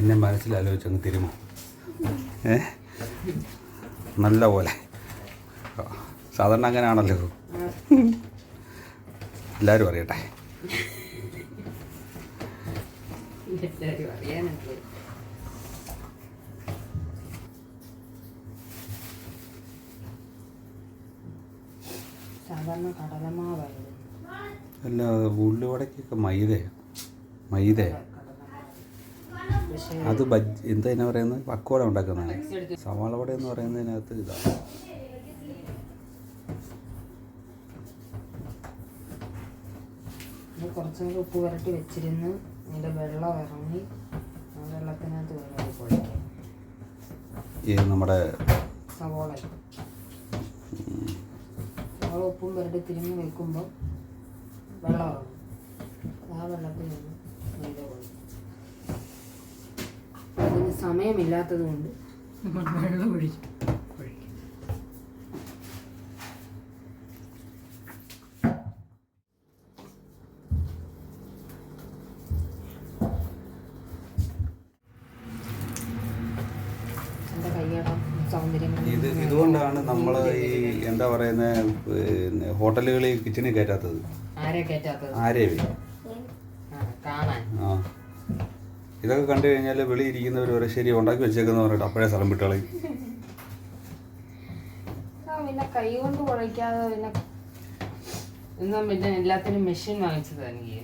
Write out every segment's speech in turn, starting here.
എന്നെ മനസ്സിലാലോചിച്ചങ്ങ് തിരുമോ? ഏ? നല്ല പോലെ. സാധാരണ അങ്ങനെയാണല്ലോ. എല്ലാവരും അറിയട്ടെ. എല്ലാ അല്ല ഉള്ളിവടക്കൊക്കെ മൈദയാണ് മൈദയാണ് അത് ബജ് എന്താ എന്നാ പറയുന്നത്? പക്കോട ഉണ്ടാക്കുന്നതാണ്. സവാള വട എന്ന് പറയുന്നതിനകത്ത് ഇതാണ് കുറച്ചുകൂടി കുറച്ചും കൂടി ഉപ്പ് പുരട്ടി വെച്ചിരുന്ന് അതിന്റെ വെള്ളം ഇറങ്ങി വെള്ളത്തിനകത്ത് വേണം പൊളിക്കാൻ ഈ നമ്മുടെ സവോള. സവോള ഉപ്പും പുരട്ടി തിരിഞ്ഞ് വെക്കുമ്പോൾ വെള്ളം ഇറങ്ങും. ആ വെള്ളത്തിൽ നിന്ന് മൈദ പൊളിക്കും അതിന് സമയമില്ലാത്തത് കൊണ്ട് നമ്മൾ വെള്ളം ഒഴിക്കും ഒഴിക്കും എന്റെ കയ്യടം സൗന്ദര്യം. ഇത് ഇതുകൊണ്ടാണ് നമ്മൾ ഈ എന്താ പറയുന്ന ഹോട്ടലുകളിൽ കിച്ചണിൽ കയറ്റാത്തത്. ആരെ കയറ്റാത്തത്? ആരെയും ആ, കാണാൻ ആ ഇതൊക്കെ കണ്ടു കഴിഞ്ഞാൽ വെളിയിരിക്കുന്നവർ വരെ ശരി ഉണ്ടാക്കി വെച്ചേക്കെന്ന് പറഞ്ഞിട്ട് അപ്പോഴേ സ്ഥലം പിന്നെ കൈ കൊണ്ട് കുഴയ്ക്കാതെ പിന്നെ ഇന്നും പിന്നെ എല്ലാത്തിനും മെഷീൻ വാങ്ങിച്ചത് എനിക്ക്.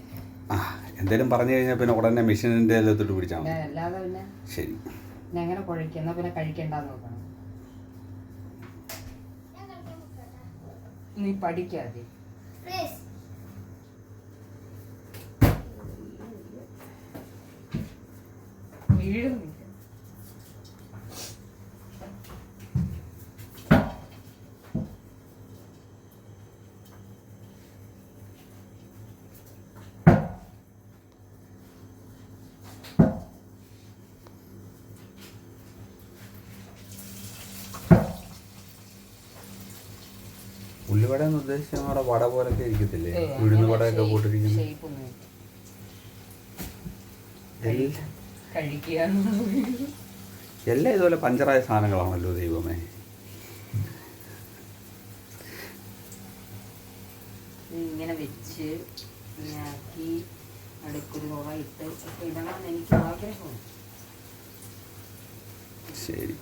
ആ എന്തേലും പറഞ്ഞു കഴിഞ്ഞാൽ പിന്നെ ഉടനെ മെഷീനിന്റെ എല്ലാത്തോട്ട് പിടിച്ചാൽ മതി. അല്ലാതെ പിന്നെ ശരി. പിന്നെ എങ്ങനെ കുഴയ്ക്കുക എന്നാ പിന്നെ കഴിക്കണ്ടെന്ന് നോക്കണം. നീ പഠിക്കാതെ വീഴുന്നില്ല ഉള്ളിവട എന്ന് ഉദ്ദേശിച്ച നമ്മുടെ വട പോലൊക്കെ ഇരിക്കത്തില്ലേ? ഉഴുന്ന് വടയൊക്കെ എല്ലാം കഴിക്കുക എല്ലാം ഇതുപോലെ പഞ്ചറായ സാധനങ്ങളാണല്ലോ ദൈവമേ. ഇങ്ങനെ വെച്ച് ഇങ്ങനെ ആക്കി അടുക്കൊരു തുള ഇട്ട് ഒക്കെ ഇടണമെന്ന് എനിക്ക് ആഗ്രഹമുണ്ട്. ശരി.